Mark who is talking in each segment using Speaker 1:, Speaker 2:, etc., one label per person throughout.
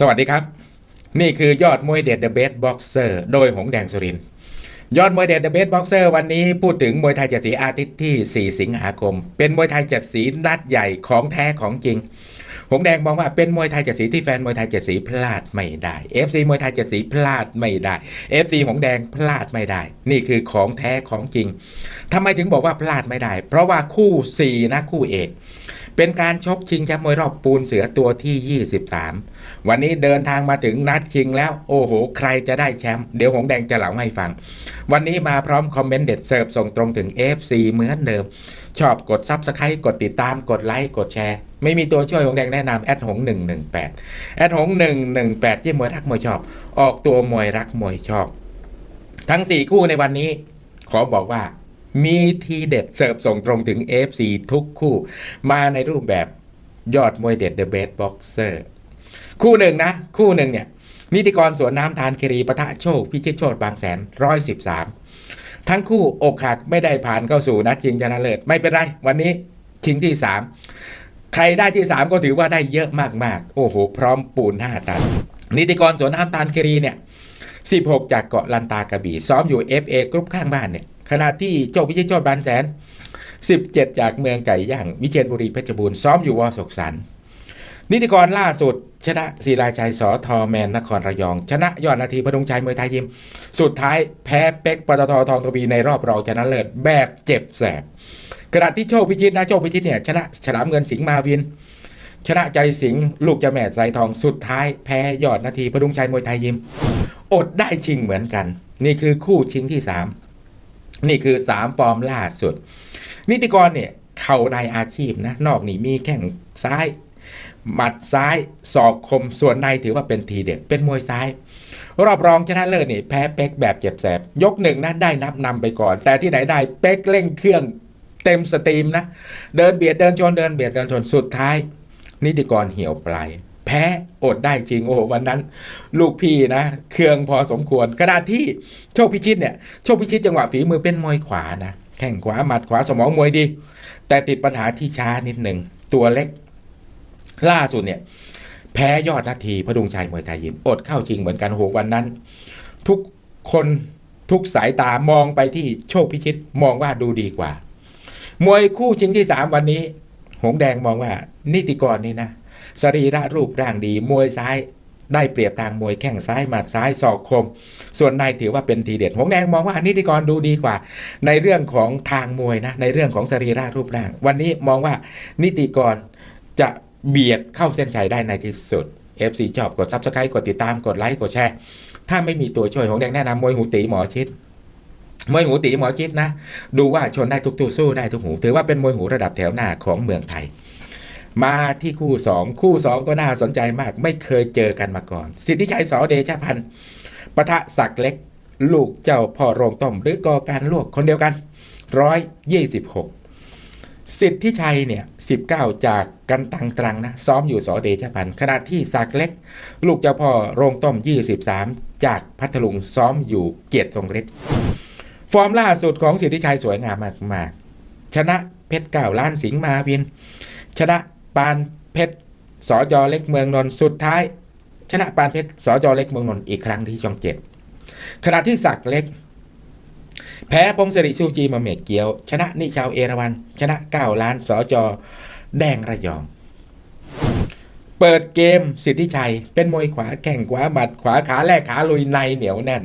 Speaker 1: สวัสดีครับ นี่คือยอดมวยเด็ด The Best Boxer โดยหงแดงสุรินยอดมวยเด็ด The Best Boxer วันนี้พูดถึงมวยไทยเจ็ดสีอาทิตย์ที่ 4 สิงหาคม เป็นมวยไทยเจ็ดสีนัดใหญ่ของแท้ของจริง หงแดงมองว่าเป็นมวยไทยเจ็ดสีที่แฟนมวยไทยเจ็ดสีพลาดไม่ได้ FC มวยไทยเจ็ดสีพลาดไม่ได้ FC หงแดงพลาดไม่ได้ นี่คือของแท้ของจริงทำไมถึงบอกว่าพลาดไม่ได้ เพราะว่าคู่4นะคู่เอก เป็นการชกชิงแชมป์มวยรอบปูนเสือตัวที่ 23 วันนี้เดินทางมาถึงนัดชิงแล้วโอ้โห ใครจะได้แชมป์เดี๋ยวหงแดงจะเล่าให้ฟัง วันนี้มาพร้อมคอมเมนต์เด็ดเสิร์ฟส่งตรงถึง FC เหมือนเดิม ชอบกดซับสไครต์กดติดตามกดไลค์กดแชร์ ไม่มีตัวช่วยหงแดงแนะนำแอดหง 118แอดหง 118ที่มวยรักมวยชอบ ออกตัวมวยรักมวยชอบ ทั้ง 4 คู่ในวันนี้ ขอบอกว่า มีทีเด็ดเสิร์ฟส่งตรงถึง FC ทุกคู่ มาในรูปแบบยอดมวยเด็ด The Best Boxer คู่หนึ่งนะ คู่หนึ่งเนี่ย นิติกรสวนน้ำทานครีปะทะโชค พิชิตโชตบางแสนร้อยสิบสามทั้งคู่อกหักไม่ได้ผ่านเข้าสู่นัดชิงชนะเลิศไม่เป็นไร วันนี้ชิงที่สามใครได้ที่สามก็ถือว่าได้เยอะมากๆ โอ้โห พร้อมปูนห้าตัน นิติกรสวนน้ำทานครีเนี่ย16 จากเกาะลันตากระบี่ซ้อมอยู่ FA กรุ๊ปข้างบ้านเนี่ย ขณะที่โชคพิชิตโชตบานแสน 17 จากเมืองไก่ย่าง วิเชียรบุรีเพชรบูรณ์ซ้อมอยู่วอสกสันนิติกรล่าสุด ชนะศิลาชัยสอทอแมนนครระยอง ชนะยอดนาทีพดุงชัยมวยไทยยิม สุดท้ายแพ้เป็กปตททองทวีในรอบรองชนะเลิศแบบเจ็บแสบขณะที่โชคพิชิตนะโชคพิชิตเนี่ยชนะฉลามเงินสิงห์มาวิน ชนะใจสิงห์ลูกจะแม่สายทองสุดท้ายแพ้ยอดนาทีพดุงชัยมวยไทยยิม อดได้ชิงเหมือนกัน นี่คือคู่ชิงที่สาม นี่คือสามฟอร์มล่าสุด นิติกรเนี่ยเข่าในอาชีพนะนอกนี่มีแข้งซ้ายหมัดซ้ายศอกคมส่วนในถือว่าเป็นทีเด็ดเป็นมวยซ้าย รอบรองชนะเลิศนี่แพ้เป๊กแบบเจ็บแสบ ยกหนึ่งนะได้นับนำไปก่อน แต่ที่ไหนได้เป๊กเร่งเครื่องเต็มสตรีมนะ เดินเบียดเดินชนเดินเบียดเดินชนสุดท้าย นิติกรเหี่ยวปลาย แพ้อดได้จริงโอ้โหวันนั้น ลูกพี่นะเครื่องพอสมควรขณะที่โชคพิชิตเนี่ยโชคพิชิตจังหวะฝีมือเป็นมวยขวานะแข้งขวาหมัดขวาสมองมวยดี แต่ติดปัญหาที่ช้านิดหนึ่งตัวเล็ก ล่าสุดเนี่ย แพ้ยอดนาทีพดุงชัยมวยไทยยิมอดเข้าชิงเหมือนกันโหวันนั้น ทุกคนทุกสายตามองไปที่โชคพิชิตมองว่าดูดีกว่า มวยคู่ชิงที่สามวันนี้ หงแดงมองว่านิติกรนี่นะ สรีระรูปร่างดี มวยซ้ายได้เปรียบทางมวยแข้งซ้ายหมัดซ้ายศอกคม ส่วนในถือว่าเป็นทีเด็ดหงแดงมองว่านิติกรดูดีกว่า ในเรื่องของทางมวยนะ ในเรื่องของสรีระรูปร่าง วันนี้มองว่านิติกรจะเบียดเข้าเส้นชัยได้ในที่สุด FC ชอบกด Subscribe กดติดตามกดไลค์กดแชร์ ถ้าไม่มีตัวช่วยหงแดงแนะนำมวยหูตีหมอชิดมวยหูตีหมอชิดนะ ดูว่าชนได้ทุกตัวสู้ได้ทุกหู ถือว่าเป็นมวยหูระดับแถวหน้าของเมืองไทย มาที่คู่ 2 คู่ 2 ก็น่าสนใจมาก ไม่เคยเจอกันมาก่อน สิทธิชัยสอเดชพันธ์ปะทะศักเล็ก ลูกเจ้าพ่อโรงต้มหรือกอการลวกคนเดียวกัน 126 สิทธิชัยเนี่ย19 จากกันตังตรังนะซ้อมอยู่สอเดชพันธ์ขณะที่ศักเล็ก ลูกเจ้าพ่อโรงต้ม 23 จากพัทลุงซ้อมอยู่เกียรติทรงฤทธิ์ฟอร์มล่าสุดของสิทธิชัยสวยงามมากๆชนะเพชรเก้าล้านสิงห์มาวิน ชนะ ปานเพชรสอจอเล็กเมืองนนท์สุดท้าย ชนะปานเพชรสอจอเล็กเมืองนนท์อีกครั้งที่ช่องเจ็ดขณะที่ศักเล็ก แพ้พงศริชูจีมาเมดเกียว ชนะนิชาวเอราวัน ชนะเก้าล้านสอจอแดงระยอง เปิดเกมสิทธิชัย เป็นมวยขวาแข่งขวาหมัดขวาขาแรกขาลุยในเหนียวแน่น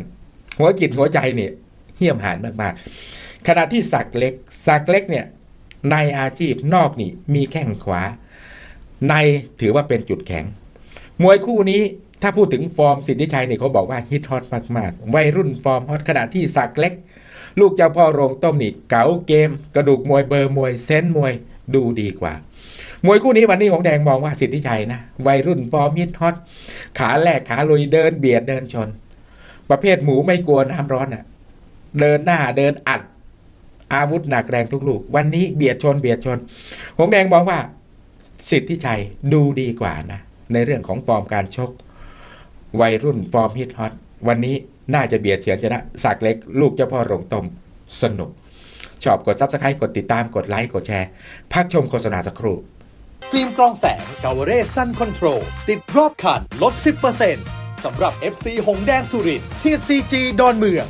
Speaker 1: หัวจิตหัวใจเนี่ยเหี้ยมหานมากๆขณะที่ศักเล็กศักเล็กเนี่ยในอาชีพนอกนี่มีแข้งขวา ในถือว่าเป็นจุดแข็ง มวยคู่นี้ถ้าพูดถึงฟอร์มสิทธิชัยเนี่ยเขาบอกว่าฮิตฮอตมากๆ วัยรุ่นฟอร์มฮอตขณะที่สักเล็ก ลูกเจ้าพ่อโรงต้มนี่เก๋าเกม กระดูกมวยเบอร์มวยเซนส์มวยดูดีกว่า มวยคู่นี้วันนี้ของแดงมองว่าสิทธิชัยนะ วัยรุ่นฟอร์มฮิตฮอตขาแรกขาลุยเดินเบียดเดินชน ประเภทหมูไม่กลัวน้ำร้อนอะเดินหน้าเดินอัด อาวุธหนักแรงทุกลูก วันนี้เบียดชนเบียดชน หงแดงมองว่า สิทธิชัยดูดีกว่านะ ในเรื่องของฟอร์มการชก วัยรุ่นฟอร์มฮิตฮอตวันนี้น่าจะเบียดเฉือนชนะสักดิ์เล็ก ลูกเจ้าพ่อโรงต้มสนุก ชอบกดซับสไครต์กดติดตามกดไลค์กดแชร์ พักชมโฆษณาสักครู่
Speaker 2: ฟิล์มกรองแสงกาวเรซันคอนโทรลติดรอบคันลด 10%สำหรับ FC หงแดงสุรินทร์ที่ CG ดอนเมือง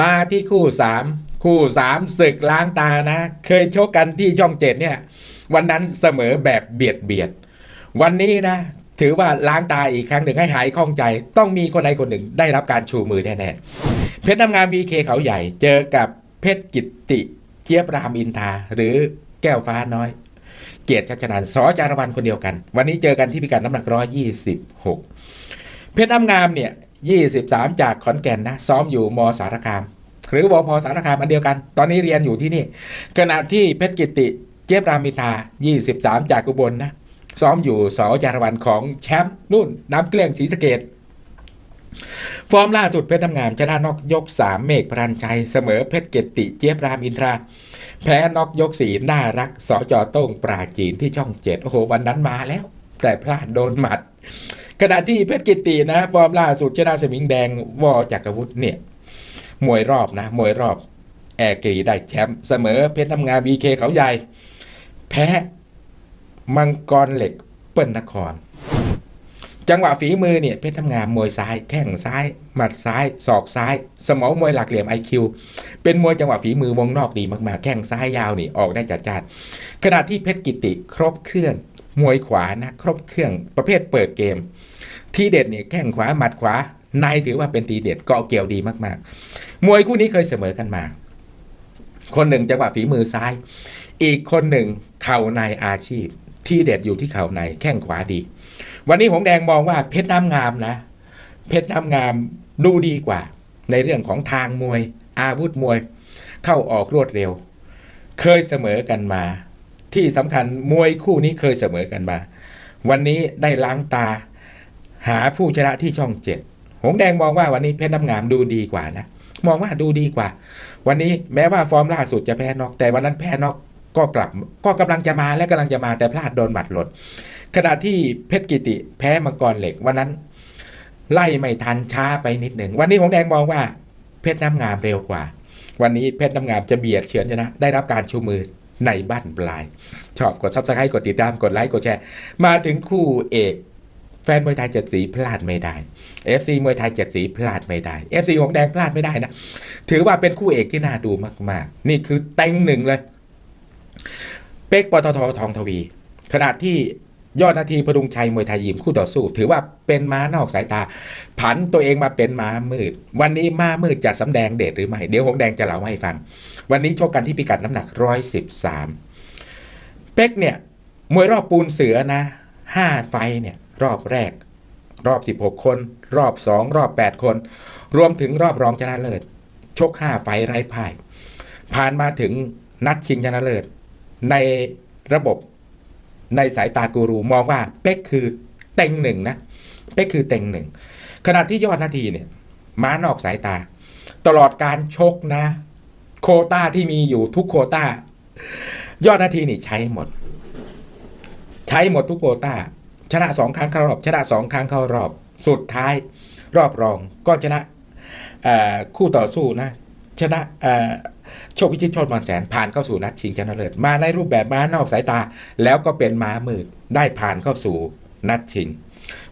Speaker 1: มาที่คู่สาม คู่สามศึกล้างตานะ เคยชกกันที่ช่องเจ็ดเนี่ย วันนั้นเสมอแบบเบียดเบียด วันนี้นะ ถือว่าล้างตาอีกครั้งหนึ่งให้หายข้องใจ ต้องมีคนใดคนหนึ่งได้รับการชูมือแน่ๆเพชรน้ำงามวีเคเขาใหญ่ เจอกับเพชรกิตติเจี๊ยบรามอินทาหรือแก้วฟ้าน้อย เกียรติชัชนันสอจารวันคนเดียวกัน วันนี้เจอกันที่พิกัดน้ำหนักร้อยยี่สิบหกเพชรน้ำงามเนี่ย23จากขอนแก่นนะ ซ้อมอยู่มสารคาม หรือวพสารคามอันเดียวกัน ตอนนี้เรียนอยู่ที่นี่ ขณะที่เพชรกิติเจี๊ยบรามิตา23 จากอุบลนะซ้อมอยู่สอจารวันของแชมป์นุ่นน้ำเกลี้ยงศรีสะเกดฟอร์มล่าสุดเพชรน้ำงามชนะนอกยก 3 เมฆพรันชัยเสมอเพชรเกติเจี๊ยบรามอินทรา แพ้นอกยกสีน่ารักสอจอโต้งปราจีนที่ช่องเจ็ดโอ้โหวันนั้นมาแล้ว แต่พลาดโดนหมัด ขณะที่เพชรกิตินะ ฟอร์มล่าสุดชนะสมิงแดงวอจักรวุฒิเนี่ย มวยรอบนะ มวยรอบ แอร์กีได้แชมป์เสมอเพชรน้ำงามวีเคเขาใหญ่ แพ้มังกรเหล็กเปิ้ลนคร จังหวะฝีมือเนี่ยเพชรน้ำงามมวยซ้าย แข้งซ้าย หมัดซ้ายศอกซ้าย สมองมวยหลักเหลี่ยมไอคิวเป็นมวยจังหวะฝีมือวงนอกดีมากๆ แข้งซ้ายยาวนี่ออกได้จัดจ้านขณะที่เพชรกิติครบเครื่องมวยขวานะครบเครื่องประเภทเปิดเกม ทีเด็ดเนี่ยแข้งขวาหมัดขวาในถือว่าเป็นทีเด็ดเกาะเกี่ยวดีมากๆ มวยคู่นี้เคยเสมอกันมา คนหนึ่งจังหวะฝีมือซ้าย อีกคนหนึ่งเข่าในอาชีพ ที่เด็ดอยู่ที่เข่าในแข้งขวาดี วันนี้หงแดงมองว่าเพชรน้ำงามนะ เพชรน้ำงามดูดีกว่า ในเรื่องของทางมวย อาวุธมวย เข้าออกรวดเร็ว เคยเสมอกันมา ที่สำคัญมวยคู่นี้เคยเสมอกันมา วันนี้ได้ล้างตาหาผู้ชนะที่ช่องเจ็ดหงแดงมองว่าวันนี้เพชรน้ำงามดูดีกว่านะ มองว่าดูดีกว่า วันนี้แม้ว่าฟอร์มล่าสุดจะแพ้นอกแต่วันนั้นแพ้นอกก็กลับก็กำลังจะมาและกำลังจะมาแต่พลาดโดนหมัดหล่นขณะที่เพชรกิติแพ้มังกรเหล็กวันนั้น ไล่ไม่ทันช้าไปนิดหนึ่งวันนี้หงแดงมองว่า เพชรน้ำงามเร็วกว่า วันนี้เพชรน้ำงามจะเบียดเฉือนชนะ ได้รับการชูมือในบ้านปลาย ชอบกดซับสไครต์กดติดตามกดไลค์กดแชร์มาถึงคู่เอก แฟนมวยไทยเจ็ดสีพลาดไม่ได้ FC มวยไทยเจ็ดสีพลาดไม่ได้ FC หงแดงพลาดไม่ได้นะ ถือว่าเป็นคู่เอกที่น่าดูมาก ๆ นี่คือเต็งหนึ่งเลย เป็กปตททองทวี ขณะที่ยอดนาทีพดุงชัยมวยไทยยิมคู่ต่อสู้ ถือว่าเป็นม้านอกสายตา ผันตัวเองมาเป็นม้ามืด วันนี้ม้ามืดจะสำแดงเดชหรือไม่ เดี๋ยวหงแดงจะเล่าให้ฟัง วันนี้ชกกันที่พิกัดน้ำหนักร้อยสิบสามเป็กเนี่ยมวยรอบปูนเสือนะห้าไฟเนี่ย รอบแรก รอบ 16 คน รอบ 2 รอบ 8 คน รวมถึงรอบรองชนะเลิศชก5ไฟไร้พ่าย ผ่านมาถึงนัดชิงชนะเลิศในระบบในสายตากูรูมองว่าเป๊กคือเต็งหนึ่งนะเป๊กคือเต็งหนึ่งขณะที่ยอดนาทีเนี่ยม้านอกสายตา ตลอดการชกนะ โคต้าที่มีอยู่ทุกโคต้า ยอดนาทีนี่ใช้หมด ใช้หมดทุกโคต้า ชนะสองครั้งเข้ารอบ ชนะสองครั้งเข้ารอบ สุดท้ายรอบรองก็ชนะคู่ต่อสู้นะ ชนะโชคพิชิตโชตมันแสนผ่านเข้าสู่นัดชิงชนะเลิศมาในรูปแบบม้านอกสายตา แล้วก็เป็นม้ามืดได้ผ่านเข้าสู่นัดชิง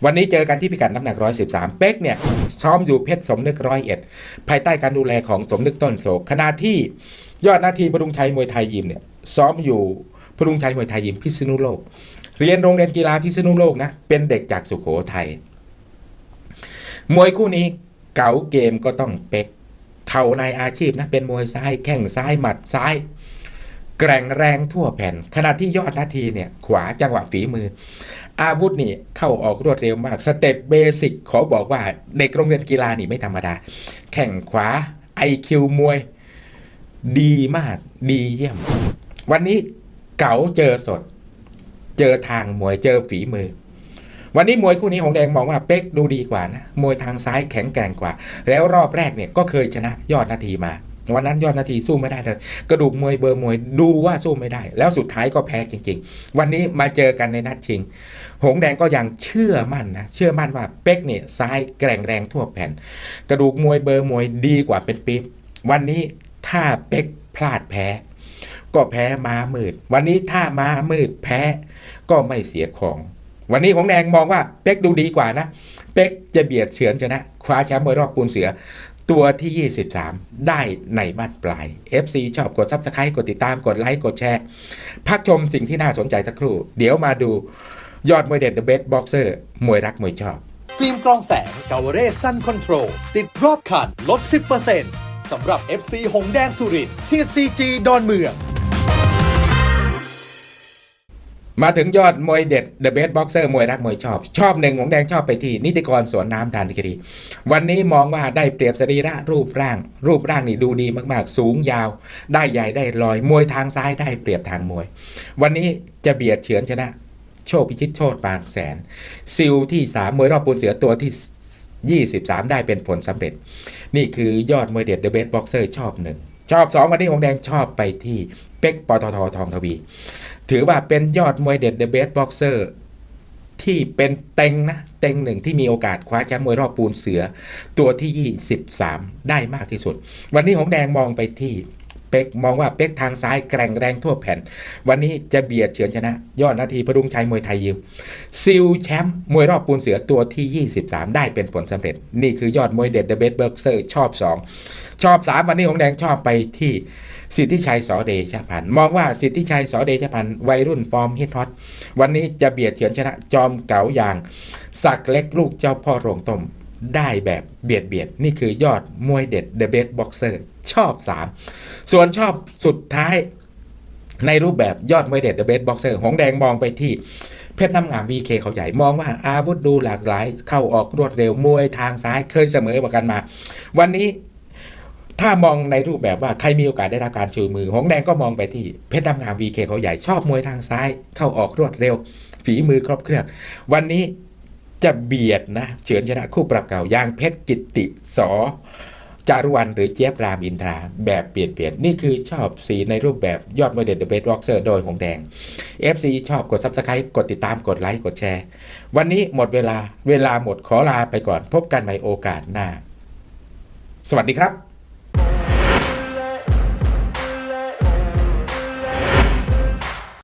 Speaker 1: วันนี้เจอกันที่พิกัดน้ำหนัก 113 เป๊กเนี่ยซ้อมอยู่เพชรสมนึกร้อยเอ็ดภายใต้การดูแลของสมนึกต้นโศกขณะที่ยอดนาทีพดุงชัยมวยไทยยิมเนี่ยซ้อมอยู่ พดุงชัยมวยไทยยิมพิษณุโลก เรียนโรงเรียนกีฬาพิษณุโลกนะเป็นเด็กจากสุโขทัยมวยคู่นี้เก๋าเกมก็ต้องเป๊กเข่าในอาชีพนะเป็นมวยซ้ายแข้งซ้ายหมัดซ้าย แกร่งแรงทั่วแผ่น ขณะที่ยอดนาทีเนี่ยขวาจังหวะฝีมือ อาวุธนี่เข้าออกรวดเร็วมากสเต็ปเบสิกขอบอกว่าเด็กโรงเรียนกีฬานี่ไม่ธรรมดา แข่งขวาไอคิวมวย ดีมากดีเยี่ยม วันนี้ เก๋าเจอสด เจอทางมวยเจอฝีมือ วันนี้มวยคู่นี้ของแดงมองว่าเป๊กดูดีกว่านะมวยทางซ้ายแข็งแกร่งกว่า แล้วรอบแรกเนี่ยก็เคยชนะยอดนาทีมาวันนั้นยอดนาทีสู้ไม่ได้เลย กระดูกมวยเบอร์มวยดูว่าสู้ไม่ได้ แล้วสุดท้ายก็แพ้จริง ๆ วันนี้มาเจอกันในนัดชิง หงแดงก็ยังเชื่อมั่นนะ เชื่อมั่นว่าเป๊กเนี่ยซ้ายแกร่งแรงทั่วแผ่น กระดูกมวยเบอร์มวยดีกว่าเป็นปี๊บวันนี้ถ้าเป๊กพลาดแพ้ ก็แพ้ม้ามืด วันนี้ถ้าม้ามืดแพ้ก็ไม่เสียของ วันนี้ของแดงมองว่าเป็กดูดีกว่านะ เป็กจะเบียดเฉือนชนะ คว้าแชมป์มวยรอบปูนเสือ ตัวที่ 23 ได้ในบ้านปลาย FC ชอบกดซับสไครต์กดติดตามกดไลค์กดแชร์พักชมสิ่งที่น่าสนใจสักครู่ เดี๋ยวมาดูยอดมวยเด็ด The Best Boxer มวยรักมวยชอบ
Speaker 2: ฟิล์มกรองแสงกาวเรสั้นคอนโทรลติดรอบคันลด 10%สำหรับ FC หงแดงสุรินทร์ที่ CG ดอนเมือง
Speaker 1: มาถึงยอดมวยเด็ด The Best Boxer มวยรักมวยชอบ ชอบหนึ่งของแดงชอบไปที่ นิติกรสวนน้ำทานคดี วันนี้มองว่าได้เปรียบสรีระรูปร่าง รูปร่างนี่ดูดีมาก ๆ สูงยาว ได้ใหญ่ได้ลอย มวยทางซ้ายได้เปรียบทางมวย วันนี้จะเบียดเฉือนชนะ โชคพิชิตโชตบางแสน ซิลที่3มมวยรอบปูนเสือตัวที่ 23 ได้เป็นผลสำเร็จ นี่คือยอดมวยเด็ด The Best Boxer ชอบหนึ่งชอบ2วันนี้ของแดงชอบไปที่เป็กปตททองทวี ถือว่าเป็นยอดมวยเด็ด The Best Boxer ที่เป็นเต็งนะ เต็งหนึ่งที่มีโอกาสคว้าแชมป์มวยรอบปูนเสือ ตัวที่ 23 ได้มากที่สุด วันนี้ของแดงมองไปที่เป็กมองว่าเป็กทางซ้ายแกร่งแรงทั่วแผ่น วันนี้จะเบียดเฉือนชนะ ยอดนาทีพดุงชัยมวยไทยยิมซิลแชมป์มวยรอบปูนเสือตัวที่ 23 ได้เป็นผลสำเร็จ นี่คือยอดมวยเด็ด The Best Boxer ชอบ 2 ชอบ 3 วันนี้ของแดงชอบไปที่ สิทธิชัยสอเดชพันธ์มองว่าสิทธิชัยสอเดชพันธ์วัยรุ่นฟอร์มฮิตฮอตวันนี้จะเบียดเฉือนชนะจอมเก๋าอย่าง สักเล็กลูกเจ้าพ่อโรงต้มได้แบบเบียดเบียดนี่คือยอดมวยเด็ด The Best Boxer ชอบ 3 ส่วนชอบสุดท้ายในรูปแบบยอดมวยเด็ด The Best Boxer หงแดงมองไปที่เพชรน้ำงาม VK เขาใหญ่มองว่าอาวุธดูหลากหลาย เข้าออกรวดเร็วมวยทางซ้ายเคยเสมอกว่ากันมา วันนี้ ถ้ามองในรูปแบบว่าใครมีโอกาสได้รับการชูมือ หงแดงก็มองไปที่เพชรดำงาม VK เคเขาใหญ่ชอบมวยทางซ้าย เข้าออกรวดเร็ว ฝีมือครบเครื่อง วันนี้จะเบียดนะเฉือนชนะคู่ปรับเก่าอย่างเพชรกิติสอจารุวันหรือเจี๊ยบรามอินทราแบบเปลี่ยนเปลี่ยนนี่คือชอบสีในรูปแบบยอดมวยเด็ดเดอะเบสบ็อกเซอร์โดยหงแดง FC ชอบกด Subscribe กดติดตามกดไลค์กดแชร์ วันนี้หมดเวลาเวลาหมดขอลาไปก่อนพบกันใหม่โอกาสหน้า สวัสดีครับ